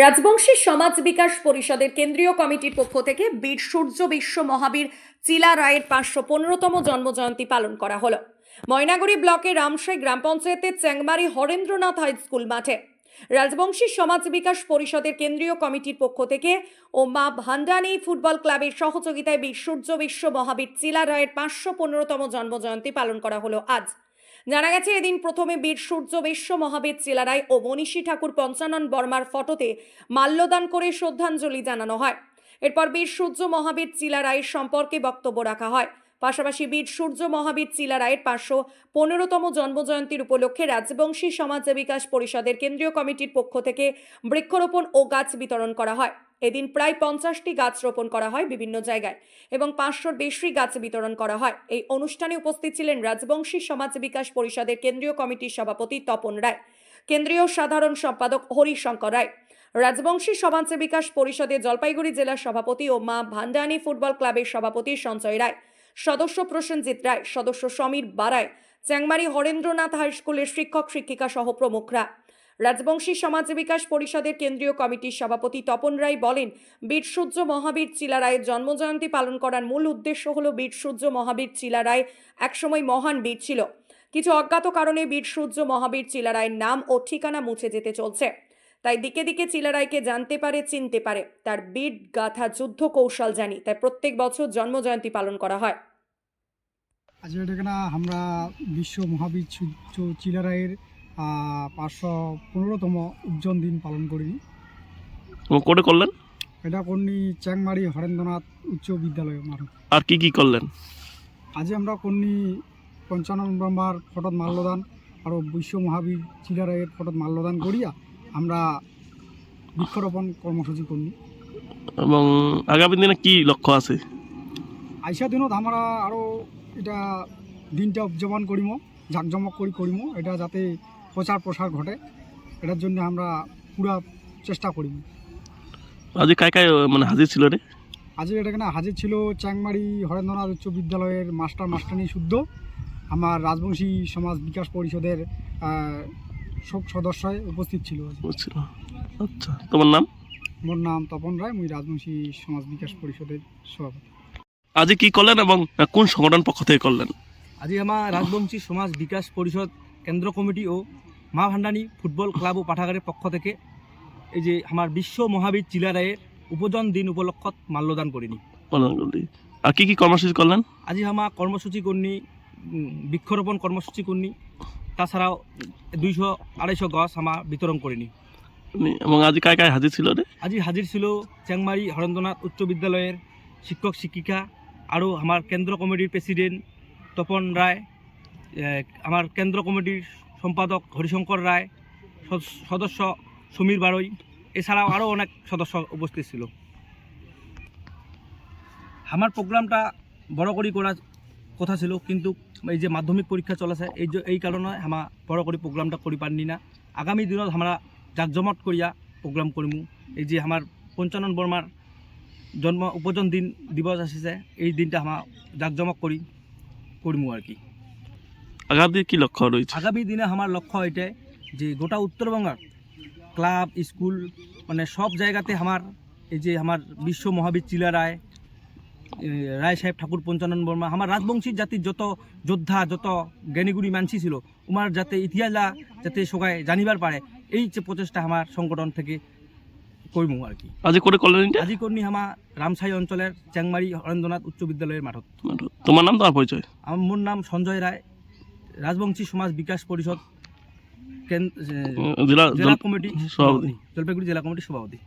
রাজবংশী সমাজ বিকাশ পরিষদের কেন্দ্রীয় কমিটির পক্ষ থেকে বীর সূর্য বিশ্ব মহাবীর চিলা রায়ের পাঁচশো পনেরোতম জন্মজয়ন্তী পালন করা হলো। ময়নাগুড়ি ব্লকের রামসাই গ্রাম পঞ্চায়েতের চ্যাংমারি হরেন্দ্রনাথ হাই স্কুল মাঠে রাজবংশী সমাজ বিকাশ পরিষদের কেন্দ্রীয় কমিটির পক্ষ থেকে ও মা ভান্ডানি ফুটবল ক্লাবের সহযোগিতায় বীর সূর্য বিশ্ব মহাবীর চিলা রায়ের পাঁচশো পনেরোতম জন্মজয়ন্তী পালন করা হলো আজ। জানা গেছে, এদিন প্রথমে বীর সূর্য বিশ্ব মহাবীর চিলারায় ও মনীষী ঠাকুর পঞ্চানন বর্মার ফটোতে মাল্যদান করে শ্রদ্ধাঞ্জলি জানানো হয়। এরপর বীর সূর্য মহাবীর চিলারায়ের সম্পর্কে বক্তব্য রাখা হয়। পাশাপাশি বীর সূর্য মহাবীর চিলারায়ের পাঁচশো পনেরোতম জন্মজয়ন্তীর উপলক্ষে রাজবংশী সমাজ বিকাশ পরিষদের কেন্দ্রীয় কমিটির পক্ষ থেকে বৃক্ষরোপণ ও গাছ বিতরণ করা হয়। এদিন প্রায় পঞ্চাশটি গাছ রোপণ করা হয় বিভিন্ন জায়গায় এবং পাঁচশোর বেশি গাছ বিতরণ করা হয়। এই অনুষ্ঠানে উপস্থিত ছিলেন রাজবংশী সমাজ বিকাশ পরিষদের কেন্দ্রীয় কমিটির সভাপতি তপন রায়, কেন্দ্রীয় সাধারণ সম্পাদক হরিশঙ্কর রায়, রাজবংশী সমাজ বিকাশ পরিষদের জলপাইগুড়ি জেলার সভাপতি ও মা ভান্ডানি ফুটবল ক্লাবের সভাপতি সঞ্জয় রায়, সদস্য প্রসেনজিৎ রায়, সদস্য সমীর বারায়, চ্যাংমারি হরেন্দ্রনাথ হাই স্কুলের শিক্ষক শিক্ষিকা সহ প্রমুখরা। রাজবংশী সমাজ বিকাশ পরিষদের কেন্দ্রীয় কমিটির সভাপতি তপন রায় বলেন বীর সূর্য মহাবীর চিলা রায়ের জন্মজয়ন্তী পালন করার মূল উদ্দেশ্য হল বীর সূর্য মহাবীর চিলা রায় একসময় মহান বীর ছিল। কিছু অজ্ঞাত কারণে বীর সূর্য মহাবীর চিলা রায়ের নাম ও ঠিকানা মুছে যেতে চলছে। তাই দিকে দিকে চিলারায়কে জানতে পারে, চিনতে পারে। তার বীর গাথা যুদ্ধ কৌশল জানি, তাই প্রত্যেক বছর জন্মজয়ন্তী পালন করা হয়। আজকে এখানে আমরা বিশ্ব মহাবীর চিলারায়ের পাঁচশো পনেরোতম উজ্জ্বল দিন পালন করি ও করে করলেন? এটা কর্ণী চ্যাংমারি হরেন্দ্রনাথ উচ্চ বিদ্যালয় আর কি কি করলেন? আজ আমরা কর্ণী পঞ্চানন ব্রহ্মার ফটত মাল্যদান আর বিশ্ব মহাবীর চিলারায়ের ফটত মাল্যদান করিয়া আমরা বৃক্ষরোপণ কর্মসূচি করি এবং আগামী দিনে কি লক্ষ্য আছে? আইসা দিনত আমরা আরও এটা দিনটা উদযাপন করিম জাঁকজমক করি করিম এটা যাতে প্রচার প্রসার ঘটে এটার জন্য আমরা পুরা চেষ্টা করি। আজ কায় কায় মানে হাজির ছিল রে? আজ এখানে হাজির ছিল চ্যাংমারি হরেন্দ্রনাথ উচ্চ বিদ্যালয়ের মাস্টার মাস্টারনি শুদ্ধ আমার রাজবংশী সমাজ বিকাশ পরিষদের আহ, সব সদস্য উপস্থিত ছিল আচ্ছা তোমার নাম? মোর নাম তপন রায় মুই রাজবংশী সমাজ বিকাশ পরিষদের সভাপতি। আজ কি করলেন এবং কোন সংগঠন পক্ষ থেকে করলেন? আজি আমার রাজবংশী সমাজ বিকাশ পরিষদ কেন্দ্র কমিটি ও মা ভান্ডানি ফুটবল ক্লাব ও পাঠাগারের পক্ষ থেকে এই যে আমার বিশ্ব মহাবীর চিলা রায়ের উপজন দিন উপলক্ষত মাল্যদান করিনি। আর কি কি কর্মসূচি করলেন? আজি আমার কর্মসূচি করনি বৃক্ষরোপণ কর্মসূচি করনি তাছাড়াও দুইশো আড়াইশো গছ আমার বিতরণ করিনি। এবং আজ কায় কায় হাজির ছিল রে? আজি হাজির ছিল চ্যাংমারি হরেন্দ্রনাথ উচ্চ বিদ্যালয়ের শিক্ষক শিক্ষিকা আৰু আমাৰ কেন্দ্র কমিটির প্রেসিডেন্ট তপন রায় আমার কেন্দ্র কমিটির সম্পাদক হরিশঙ্কর রায়, সদ- সদস্য সমীর বারৈ এছাড়াও আরও অনেক সদস্য উপস্থিত ছিল। আমার প্রোগ্রামটা বড় করে করার কথা ছিল, কিন্তু এই যে মাধ্যমিক পরীক্ষা চলেছে, এই যে এই কারণে আমার বড় করে প্রোগ্রামটা করি পারনি না। আগামী দিনত আমরা জাকজমট করিয়া প্রোগ্রাম কৰিমু এই যে আমার পঞ্চানন বর্মার জন্ম উপজন দিন দিবস আসিছে, এই দিনটা আমার জাকজমক করি কৰিমু আর কি। আগামী কি লক্ষ্য রয়েছে? আগামী দিনে আমার লক্ষ্য এটাই যে গোটা উত্তরবঙ্গের ক্লাব স্কুল মানে সব জায়গাতে আমার এই যে আমার বিশ্ব মহাবীর চিলা রায় রায় সাহেব ঠাকুর পঞ্চানন বর্মা আমার রাজবংশী জাতির যত যোদ্ধা যত জ্ঞানীগুড়ি মানসি ছিল উমার যাতে ইতিহাসলা যাতে সবাই জানিবার পারে এই যে প্রচেষ্টা আমার সংগঠন থেকে করমু আর কি। আজ করে করলেন আজি কর্ণী আমার রামসাই অঞ্চলের চ্যাংমারি হরেন্দ্রনাথ উচ্চ বিদ্যালয়ের মাঠত। তোমার নাম তোমার পরিচয়? আমার মোর নাম সঞ্জয় রায়। রাজবংশী সমাজ বিকাশ পরিষদ জেলা কমিটি সভাপতি। জলপাইগুড়ি জেলা কমিটির সভাপতি